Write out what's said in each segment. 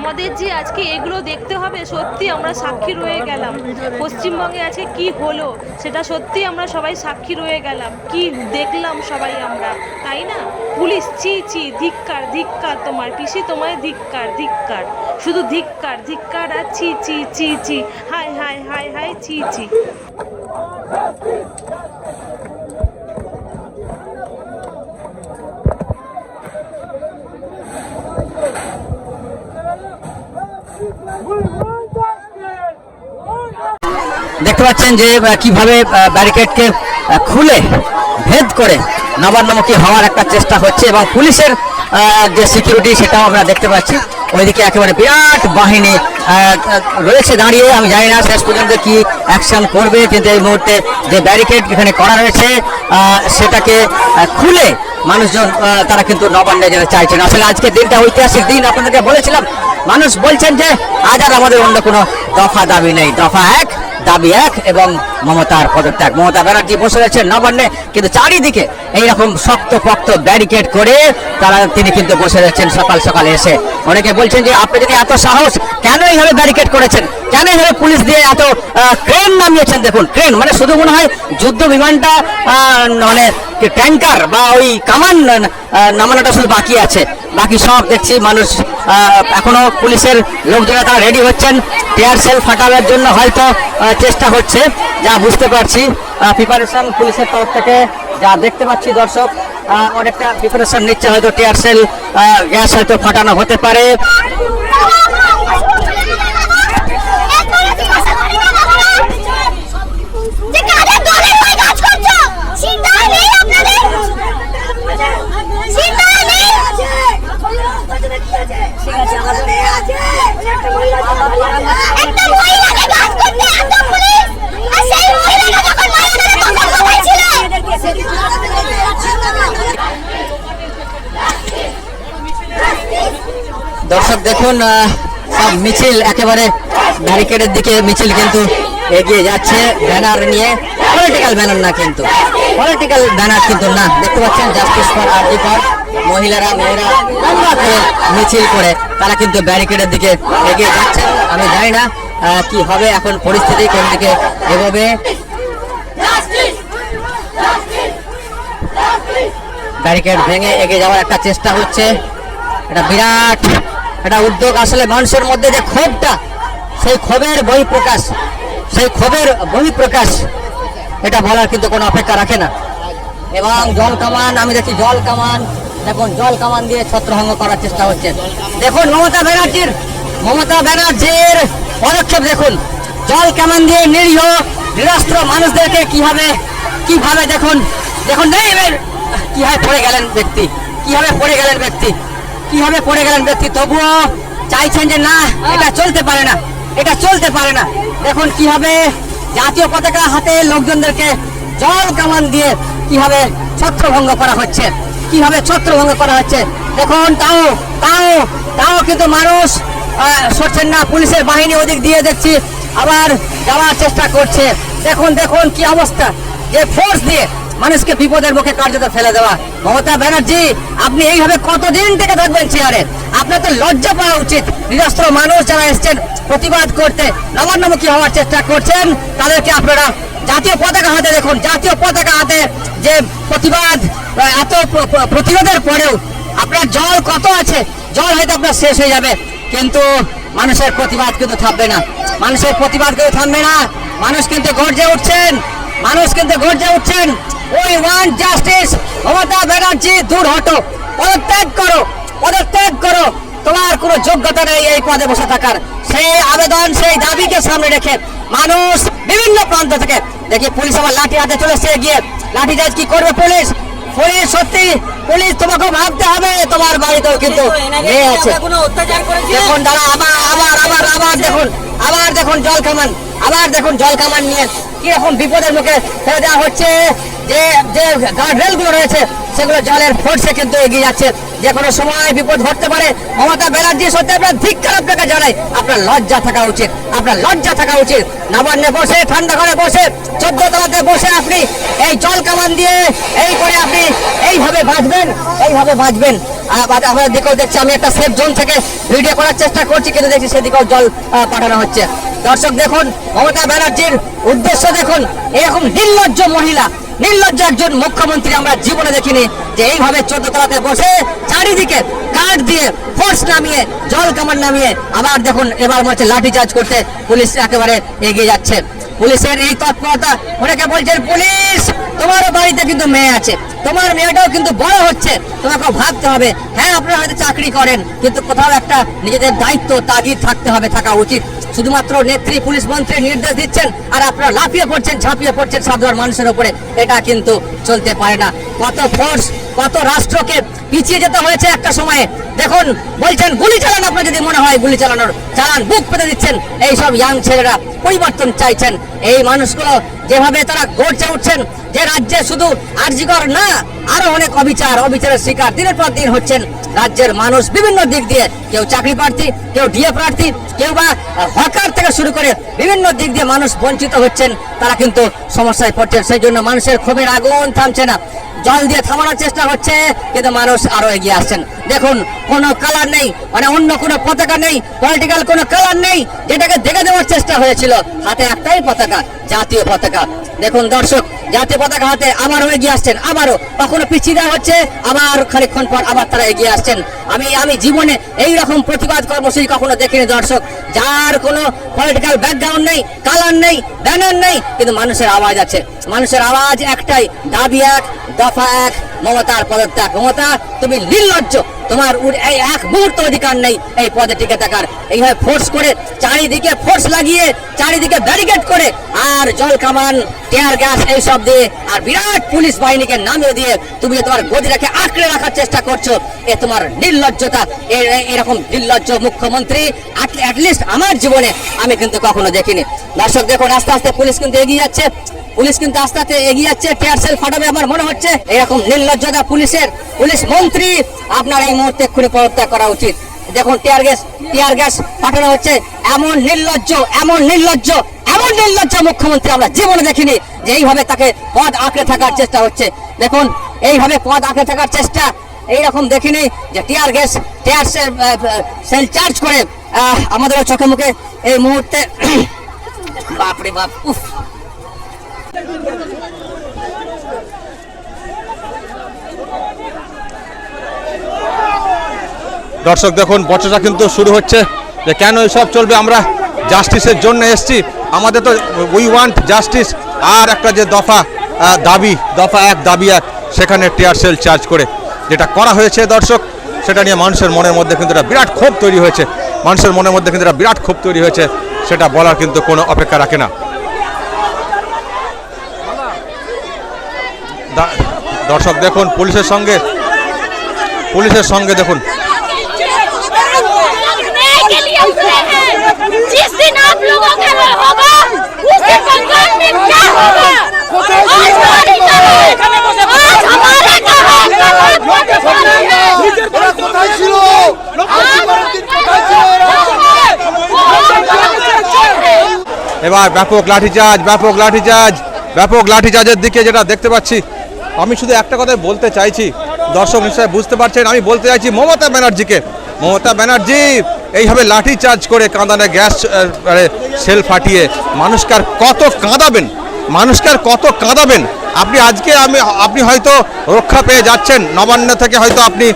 আমাদের যে আজকে এগুলো দেখতে হবে, সত্যি আমরা সাক্ষী রয়ে গেলাম। পশ্চিমবঙ্গে আজকে কি হলো, সেটা সত্যি আমরা সবাই সাক্ষী রয়ে গেলাম। কি দেখলাম সবাই আমরা, তাই না? পুলিশ চি চি ধিক্কার ধিক্কার তোমার, পিসি তোমায় ধিক্কার ধিক্কার। শুধু ধিক্কার ধিক্কার আর চি চি চি চি হাই হাই হাই হাই চি চি দেখতে পাচ্ছেন যে কীভাবে ব্যারিকেডকে খুলে ভেদ করে নবান্নমুখী হওয়ার একটা চেষ্টা হচ্ছে এবং পুলিশের যে সিকিউরিটি সেটাও আমরা দেখতে পাচ্ছি। ওইদিকে একেবারে বিরাট বাহিনী রয়েছে দাঁড়িয়ে। আমি জানি না শেষ পর্যন্ত কি অ্যাকশন করবে, কিন্তু এই মুহূর্তে যে ব্যারিকেড এখানে করা রয়েছে সেটাকে খুলে মানুষজন তারা কিন্তু নবান্নে যেতে চাইছেন। আসলে আজকে দিনটা ঐতিহাসিক দিন, আপনাদেরকে বলেছিলাম মানুষ বলছেন যে, আজ আর আমাদের অন্য কোনো দফা দাবি নেই। দফা এক, দাবি এক এবং মমতার পদত্যাগ। মমতা ব্যানার্জি বসে রয়েছেন নবান্নে, কিন্তু চারিদিকে এইরকম শক্ত পক্ত ব্যারিকেড করে তারা তিনি কিন্তু বসে রয়েছেন সকাল সকাল এসে। অনেকে বলছেন যে, আপনি যদি এত সাহস, কেন এইভাবে ব্যারিকেড করেছেন? কেন এইভাবে পুলিশ দিয়ে এত ক্রেন নামিয়েছেন? দেখুন, ক্রেন মানে শুধু মনে হয় যুদ্ধ বিমানটা মানে ট্যাঙ্কার বা ওই কামান নামানোটা শুধু বাকি আছে। বাকি সব দেখছি, মানুষ এখনও এখনও পুলিশের লোকজনে তারা রেডি হচ্ছেন। টিয়ার সেল ফাটানোর জন্য হয়তো চেষ্টা হচ্ছে, যা বুঝতে পারছি। প্রিপারেশন পুলিশের তরফ থেকে যা দেখতে পাচ্ছি দর্শক অনেকটা প্রিপারেশন নিচ্ছে, হয়তো টিয়ার সেল গ্যাস হয়তো ফাটানো হতে পারে যে কাদের দলের হয়ে কাজ করছ চিন্তা নেই আপনাদের চিন্তা নেই দর্শক, দেখুন সব মিছিল একেবারে ব্যারিকেডের দিকে মিছিল কিন্তু এগিয়ে যাচ্ছে, ব্যানার নিয়ে। পলিটিক্যাল ব্যানার না কিন্তু পলিটিক্যাল ব্যানার কিন্তু না। দেখতে পাচ্ছেন জাস্টিস ফর আরজি ফর মহিলারা, মেয়েরা মিছিল করে তারা কিন্তু ব্যারিকেডের দিকে এগিয়ে যাচ্ছেন আমি জানি না কি হবে এখন পরিস্থিতি, কোন দিকে এভাবে ব্যারিকেড ভেঙে এগিয়ে যাওয়ার একটা চেষ্টা হচ্ছে। এটা বিরাট একটা উদ্যোগ। আসলে মানুষের মধ্যে যে ক্ষোভটা, সেই ক্ষোভের বহিঃপ্রকাশ, সেই ক্ষোভের বহিঃপ্রকাশ, এটা বলার কিন্তু কোনো অপেক্ষা রাখে না। এবং জল কামান, আমি দেখি জল কামান। দেখুন, জল কামান দিয়ে ছত্রভঙ্গ করার চেষ্টা হচ্ছে। দেখুন, মমতা ব্যানার্জির মমতা ব্যানার্জির পদক্ষেপ দেখুন। জল কামান দিয়ে নিরীহ, নিরস্ত্র মানুষদেরকে কীভাবে কীভাবে দেখুন দেখুন কীভাবে পড়ে গেলেন ব্যক্তি? কীভাবে পড়ে গেলেন ব্যক্তি? কীভাবে পড়ে গেলেন ব্যক্তি? তবুও চাইছেন যে না, এটা চলতে পারে না, এটা চলতে পারে না। দেখুন, কীভাবে জাতীয় পতাকা হাতে লোকজনদেরকে জল কামান দিয়ে কীভাবে ছত্রভঙ্গ করা হচ্ছে? কীভাবে ছত্রভঙ্গ করা হচ্ছে? দেখুন, তাও তাও তাও কিন্তু মানুষ সরছেন না। পুলিশের বাহিনী ওদিক দিয়ে দেখছি, আবার যাওয়ার চেষ্টা করছে। দেখুন দেখুন কি অবস্থা। যে ফোর্স দিয়ে মানুষকে বিপদের মুখে কার্যত ফেলে দেওয়া। মমতা ব্যানার্জি, আপনি এইভাবে কতদিন থেকে থাকবেন চেয়ারে? আপনার তো লজ্জা পাওয়া উচিত। নিরস্ত্র মানুষ যারা এসছেন, প্রতিবাদ করতে নবান্নমুখী হওয়ার চেষ্টা করছেন, তাদেরকে আপনারা জাতীয় পতাকা হাতে দেখুন। জাতীয় পতাকা হাতে যে প্রতিবাদ এত প্র- প্র- প্রতিরোধের পরেও আপনার জল কত আছে? জল হয়তো আপনার শেষ হয়ে যাবে। কিন্তু মানুষের প্রতিবাদ কিন্তু থামবে না। মানুষের প্রতিবাদ কিন্তু থামবে না। মানুষ কিন্তু গর্জে উঠছেন। মানুষ কিন্তু গর্জে উঠছেন। ওই ওয়ান জাস্টিস মমতা ব্যানার্জি দূর হটো পদত্যাগ করো পদত্যাগ করো। তোমার কোনো যোগ্যতা নেই এই পদে বসে থাকার। সেই আবেদন সেই দাবিকে সামনে রেখে মানুষ বিভিন্ন প্রান্ত থেকে দেখি পুলিশ আমার লাঠি হাতে চলে এসছে গিয়ে লাঠি চার্জ কি করবে পুলিশ? পুলিশ সত্যি পুলিশ তোমাকে ভাবতে হবে তোমার বাড়িতেও কিন্তু মেয়ে আছে। দেখুন দাঁড়া আবার আবার আবার আবার দেখুন আবার দেখুন জল কামান আবার দেখুন জল কামান নিয়ে কীরকম বিপদের মুখে ফেলে দেওয়া হচ্ছে? যে যে গার্ডরেলগুলো রয়েছে, সেগুলো জলের ফোর্সে কিন্তু এগিয়ে যাচ্ছে। যে কোনো সময় বিপদ ঘটতে পারে। মমতা ব্যানার্জি সত্যি আপনার ধিক্কার আপনাকে জানাই। আপনার লজ্জা থাকা উচিত। আপনার লজ্জা থাকা উচিত। নবান্নে বসে, ঠান্ডা ঘরে বসে, চোদ্দ তলাতে বসে আপনি এই জল কামান দিয়ে এই করে আপনি এইভাবে বাঁচবেন এইভাবে বাঁচবেন। আমাদের দিকেও দেখছি, আমি একটা সেফ জোন থেকে ভিডিও করার চেষ্টা করছি, কিন্তু দেখছি সেদিকেও জল পাঠানো হচ্ছে। দর্শক দেখুন, মমতা ব্যানার্জির উদ্দেশ্য দেখুন। এরকম নির্লজ্জ মহিলা, নির্লজ্জ একজন মুখ্যমন্ত্রী আমরা জীবনে দেখিনি যে এইভাবে চোদ্দ তলাতে বসে চারিদিকে কাঠ দিয়ে ফোর্স নামিয়ে, জল কামান নামিয়ে আবার দেখুন এবার মনে হচ্ছে লাঠি চার্জ করতে পুলিশ একেবারে এগিয়ে যাচ্ছে। পুলিশের এই তৎপরতা অনেকে বলছেন পুলিশ তোমার বাড়িতে কিন্তু মেয়ে আছে, তোমার মেয়েটাও কিন্তু বড় হচ্ছে, তোমাকে ভাবতে হবে হ্যাঁ আপনারা হয়তো চাকরি করেন, কিন্তু কোথাও একটা নিজেদের দায়িত্ব, তাগিদ থাকতে হবে, থাকা উচিত। শুধুমাত্র নেত্রী, পুলিশ মন্ত্রী নির্দেশ দিচ্ছেন, আর আপনারা লাফিয়ে পড়ছেন, ঝাঁপিয়ে পড়ছেন সাধারণ মানুষের উপরে, এটা কিন্তু চলতে পারে না। কত ফোর্স কত রাষ্ট্রকে পিছিয়ে যেতে হয়েছে একটা সময়ে। দেখুন, বলছেন, গুলি চালান আপনার যদি মনে হয়, গুলি চালানোর চালান, বুক পেতে দিচ্ছেন। এই সব ইয়াং ছেলেরা পরিবর্তন চাইছেন। এই মানুষগুলো যেভাবে তারা গড়ছে উঠছেন, যে রাজ্যে শুধু আর্জিকর না, আরও অনেক অবিচার, অবিচারের শিকার দিনের পর দিন হচ্ছেন। রাজ্যের মানুষ বিভিন্ন দিক দিয়ে কেউ চাকরি প্রার্থী, কেউ ডিএ প্রার্থী, কেউ বা হকার থেকে শুরু করে বিভিন্ন দিক দিয়ে মানুষ বঞ্চিত হচ্ছেন। তারা কিন্তু সমস্যায় পড়ছেন। সেই জন্য মানুষের ক্ষোভের আগুন থামছে না। জল দিয়ে থামানোর চেষ্টা হচ্ছে কিন্তু মানুষ আরও এগিয়ে আসছেন। দেখুন, কোনো কালার নেই মানে অন্য কোনো পতাকা নেই পলিটিক্যাল কোনো কালার নেই, যেটাকে দেখে দেওয়ার চেষ্টা হয়েছিল। হাতে একটাই পতাকা, জাতীয় পতাকা। দেখুন দর্শক, জাতীয় পতাকা হাতে আবারও এগিয়ে আসছেন, আবারও। কখনো পিছিয়ে দেওয়া হচ্ছে, আবার খানিকক্ষণ পর আবার তারা এগিয়ে আসছেন। আমি আমি জীবনে এই রকম প্রতিবাদ কর্মসূচি কখনো দেখিনি দর্শক। যার কোনো পলিটিক্যাল ব্যাকগ্রাউন্ড নেই কালার নেই ব্যানার নেই, কিন্তু মানুষের আওয়াজ আছে। মানুষের আওয়াজ একটাই, দাবি এক দফা এক মমতার পদত্যাগ মমতা তুমি নির্লজ্জ। তোমার এই এক মুহূর্ত অধিকার নেই এই পদে টিকে থাকার। এইভাবে ফোর্স করে চারিদিকে ফোর্স লাগিয়ে চারিদিকে ব্যারিকেড করে আর জল কামান টিয়ার গ্যাস এইসব দিয়ে আর বিরাট পুলিশ বাহিনীকে নামিয়ে দিয়ে তুমি যে তোমার গদিটাকে আঁকড়ে রাখার চেষ্টা করছ, এ তোমার নির্লজ্জতা। এরকম নির্লজ্জ মুখ্যমন্ত্রী অ্যাটলিস্ট আমার জীবনে আমি কিন্তু কখনো দেখিনি। দর্শক দেখুন, আস্তে আস্তে পুলিশ কিন্তু এগিয়ে যাচ্ছে। পুলিশ কিন্তু আস্তে আস্তে এগিয়ে যাচ্ছে টিয়ার সেল ফাটাবে আমার মনে হচ্ছে। এরকম নির্লজ্জতা পুলিশের। পুলিশ মন্ত্রী, আপনার এই মুহূর্তে এক্ষুনি পদত্যাগ করা উচিত। দেখুন, টিয়ার গ্যাস টিয়ার গ্যাস পাঠানো হচ্ছে এমন নির্লজ্জ এমন নির্লজ্জ এমন নির্লজ্জ মুখ্যমন্ত্রী আমরা জীবনে দেখিনি যে এইভাবে তাকে পদ আঁকড়ে থাকার চেষ্টা হচ্ছে। দেখুন, এইভাবে পদ আঁকড়ে থাকার চেষ্টা এইরকম দেখিনি যে tear gas, tear shell charge করে আমাদের চোখে মুখে এই মুহূর্তে বাপরে বাপ, উফ। দর্শক দেখুন বচসা কিন্তু শুরু হচ্ছে। যে কেন এসব চলবে আমরা জাস্টিসের জন্য এসছি। আমাদের তো উই ওয়ান্ট জাস্টিস আর একটা যে দফা দাবি, দফা এক, দাবি এক, সেখানে টিয়ার সেল চার্জ করে যেটা করা হয়েছে দর্শক, সেটা নিয়ে মানুষের মনের মধ্যে কিন্তু একটা বিরাট ক্ষোভ তৈরি হয়েছে। মানুষের মনের মধ্যে কিন্তু একটা বিরাট ক্ষোভ তৈরি হয়েছে, সেটা বলার কিন্তু কোনো অপেক্ষা রাখে না। দর্শক দেখুন, পুলিশের সঙ্গে পুলিশের সঙ্গে দেখুন। এবার ব্যাপক লাঠিচার্জ ব্যাপক লাঠিচার্জ, ব্যাপক লাঠিচার্জের দিকে যেটা দেখতে পাচ্ছি, আমি শুধু একটা কথাই বলতে চাইছি। দর্শক নিশ্চয় বুঝতে পারছেন, আমি বলতে চাইছি মমতা ব্যানার্জিকে। মমতা ব্যানার্জি, এইভাবে লাঠি চার্জ করে কাঁদানে গ্যাস সেল ফাটিয়ে মানুষকে আর কত কাঁদাবেন? মানুষকে আর কত কাঁদাবেন? আপনি আজকে আমি, আপনি হয়তো রক্ষা পেয়ে যাচ্ছেন, নবান্ন থেকে হয়তো আপনি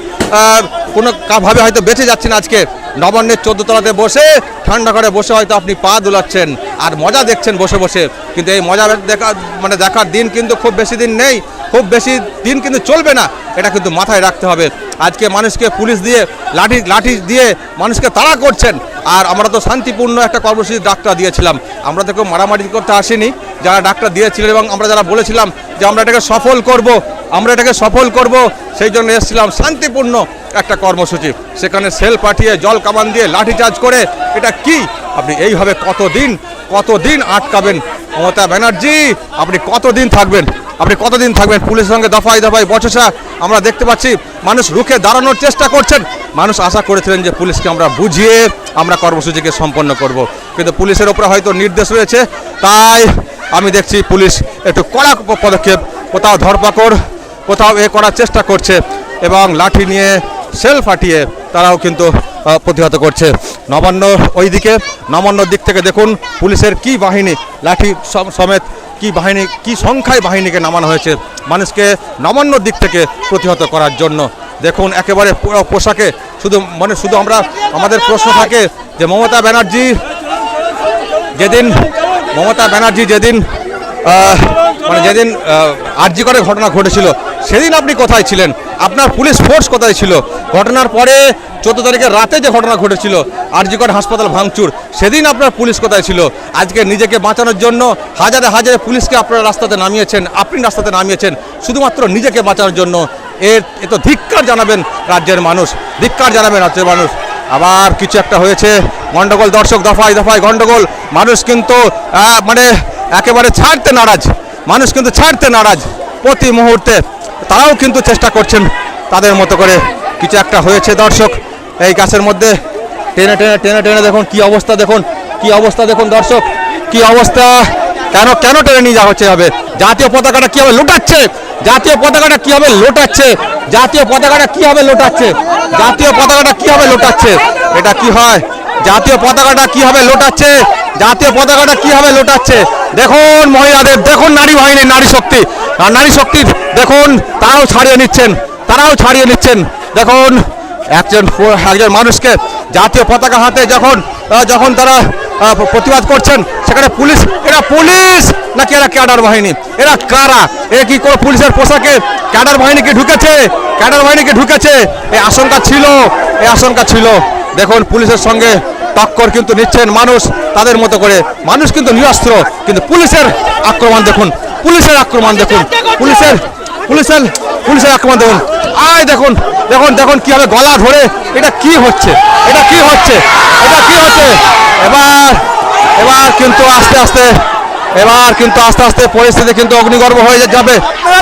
কোনোভাবে কোনো ভাবে হয়তো বেঁচে যাচ্ছেন আজকে। নবান্নের চোদ্দ তলাতে বসে, ঠান্ডা করে বসে হয়তো আপনি পা দোলাচ্ছেন আর মজা দেখছেন বসে বসে। কিন্তু এই মজা দেখা মানে দেখার দিন কিন্তু খুব বেশি দিন নেই, খুব বেশি দিন কিন্তু চলবে না, এটা কিন্তু মাথায় রাখতে হবে। আজকে মানুষকে পুলিশ দিয়ে লাঠি লাঠি দিয়ে মানুষকে তাড়া করছেন, আর আমরা তো শান্তিপূর্ণ একটা কর্মসূচি ডাক্তার দিয়েছিলাম। আমরা তো কেউ মারামারি করতে আসিনি, যারা ডাক্তার দিয়েছিলেন এবং আমরা যারা বলেছিলাম যে আমরা এটাকে সফল করব আমরা এটাকে সফল করব, সেই জন্য এসেছিলাম শান্তিপূর্ণ একটা কর্মসূচি। সেখানে সেল পাঠিয়ে জল কামান দিয়ে লাঠিচার্জ করে, এটা কি? আপনি এইভাবে কতদিন কতদিন আটকাবেন? মমতা ব্যানার্জি, আপনি কতদিন থাকবেন? আপনি কতদিন থাকবেন? পুলিশের সঙ্গে দফায় দফায় বচসা আমরা দেখতে পাচ্ছি, মানুষ রুখে দাঁড়ানোর চেষ্টা করছেন। মানুষ আশা করেছিলেন যে পুলিশকে আমরা বুঝিয়ে আমরা কর্মসূচিকে সম্পন্ন করব। কিন্তু পুলিশের ওপরে হয়তো নির্দেশ রয়েছে। তাই আমি দেখছি পুলিশ একটু কড়া পদক্ষেপ, কোথাও ধরপাকড় কোথাও এ করার চেষ্টা করছে এবং লাঠি নিয়ে, সেল ফাটিয়ে তারাও কিন্তু প্রতিহত করছে। নবান্ন ওইদিকে নবান্নর দিক থেকে দেখুন পুলিশের কি বাহিনী, লাঠি সম- সমেত কি বাহিনী, কি সংখ্যায় বাহিনীকে নামানো হয়েছে, মানুষকে নবান্নর দিক থেকে প্রতিহত করার জন্য। দেখুন একেবারে পোশাকে, শুধু মানে শুধু আমরা, আমাদের প্রশ্ন থাকে যে মমতা ব্যানার্জি যেদিন, মমতা ব্যানার্জি যেদিন মানে যেদিন আরজি করে ঘটনা ঘটেছিল সেদিন আপনি কোথায় ছিলেন? আপনার পুলিশ ফোর্স কোথায় ছিল? ঘটনার পরে চোদ্দ তারিখের রাতে যে ঘটনা ঘটেছিল, আরজিকর হাসপাতাল ভাঙচুর, সেদিন আপনার পুলিশ কোথায় ছিল? আজকে নিজেকে বাঁচানোর জন্য হাজারে হাজারে পুলিশকে আপনারা রাস্তাতে নামিয়েছেন, আপনি রাস্তাতে নামিয়েছেন, শুধুমাত্র নিজেকে বাঁচানোর জন্য। এর, এ তো ধিক্কার জানাবেন রাজ্যের মানুষ, ধিক্কার জানাবেন রাজ্যের মানুষ। আবার কিছু একটা হয়েছে গণ্ডগোল দর্শক, দফায় দফায় গণ্ডগোল মানুষ কিন্তু মানে একেবারে ছাড়তে নারাজ। মানুষ কিন্তু ছাড়তে নারাজ প্রতি মুহূর্তে। তারাও কিন্তু চেষ্টা করছেন তাদের মতো করে। কিছু একটা হয়েছে দর্শক, এই গাছের মধ্যে। টেনে টেনে টেনে টেনে দেখুন কি অবস্থা, দেখুন কি অবস্থা, দেখুন দর্শক, কি অবস্থা। কেন কেন টেনে নিয়ে যাওয়া হচ্ছে হবে জাতীয় পতাকাটা কি হবে লুটাচ্ছে? জাতীয় পতাকাটা কি হবে লোটাচ্ছে? জাতীয় পতাকাটা কি হবে লোটাচ্ছে? জাতীয় পতাকাটা কি হবে লোটাচ্ছে? এটা কি হয়? জাতীয় পতাকাটা কি হবে লোটাচ্ছে? জাতীয় পতাকাটা কি হবে লোটাচ্ছে? দেখুন মহিলাদের দেখুন নারী বাহিনী, নারী শক্তি। আর নারী শক্তির দেখুন, তারাও ছাড়িয়ে নিচ্ছেন, তারাও ছাড়িয়ে নিচ্ছেন। দেখুন, একজন একজন মানুষকে জাতীয় পতাকা হাতে যখন যখন তারা প্রতিবাদ করছেন, সেখানে পুলিশ, এরা পুলিশ নাকি এরা ক্যাডার বাহিনী? এরা কারা? এরা কি কোনো পুলিশের পোশাকে ক্যাডার বাহিনীকে ঢুকেছে? ক্যাডার বাহিনীকে ঢুকেছে? এই আশঙ্কা ছিল এই আশঙ্কা ছিল। দেখুন, পুলিশের সঙ্গে টক্কর কিন্তু নিচ্ছেন মানুষ, তাদের মতো করে। মানুষ কিন্তু নিরস্ত্র, কিন্তু পুলিশের আক্রমণ দেখুন, পুলিশের আক্রমণ দেখুন, পুলিশের পুলিশের পুলিশের আক্রমণ দেখুন। আয় দেখুন দেখুন দেখুন কীভাবে গলা ধরে এটা কি হচ্ছে, এটা কি হচ্ছে, এটা কি হচ্ছে। এবার এবার কিন্তু আস্তে আস্তে, এবার কিন্তু আস্তে আস্তে পরিস্থিতি কিন্তু অগ্নিগর্ভ হয়ে যাবে।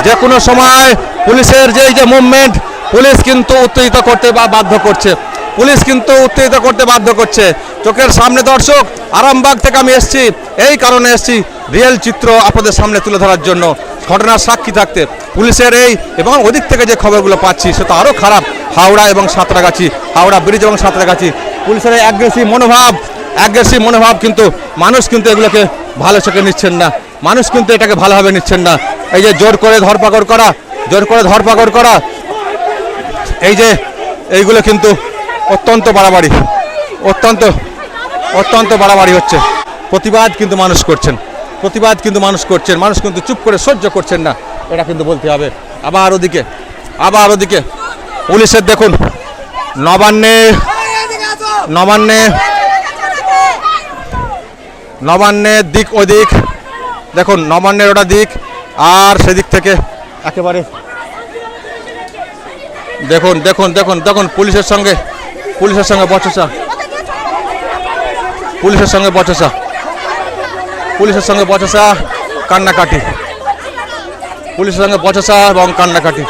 যে কোনো সময় পুলিশের যে যে মুভমেন্ট পুলিশ কিন্তু উত্তেজিত করতে বা বাধ্য করছে। পুলিশ কিন্তু উত্তেজিত করতে বাধ্য করছে। চোখের সামনে দর্শক, আরামবাগ থেকে আমি এসেছি। এই কারণে এসেছি রিয়েল চিত্র আপনাদের সামনে তুলে ধরার জন্য। ঘটনার সাক্ষী থাকতে পুলিশের এই এবং ওদিক থেকে যে খবরগুলো পাচ্ছি, সে তো আরও খারাপ। হাওড়া এবং সাঁতরাগাছি, হাওড়া ব্রিজ এবং সাঁতরাগাছি, পুলিশের এই অ্যাগ্রেসিভ মনোভাব অ্যাগ্রেসিভ মনোভাব কিন্তু মানুষ কিন্তু এগুলোকে ভালো চোখে নিচ্ছেন না। মানুষ কিন্তু এটাকে ভালোভাবে নিচ্ছেন না। এই যে জোর করে ধরপাকড় করা, জোর করে ধরপাকড় করা, এই যে এইগুলো কিন্তু অত্যন্ত বাড়াবাড়ি, অত্যন্ত অত্যন্ত বাড়াবাড়ি হচ্ছে। প্রতিবাদ কিন্তু মানুষ করছেন, প্রতিবাদ কিন্তু মানুষ করছেন, মানুষ কিন্তু চুপ করে সহ্য করছেন না, এটা কিন্তু বলতে হবে। আবার ওদিকে আবার ওদিকে, পুলিশের দেখুন, নবান্নে নবান্নে নবান্নের দিক ওদিক, দেখুন, নবান্নের ওটা দিক, আর সেদিক থেকে একেবারে, দেখুন দেখুন দেখুন দেখুন, পুলিশের সঙ্গে পুলিশের সঙ্গে বচসা পুলিশের সঙ্গে বচসা পুলিশের সঙ্গে বচসা কান্নাকাটি। পুলিশের সঙ্গে বচসা এবং কান্নাকাটি।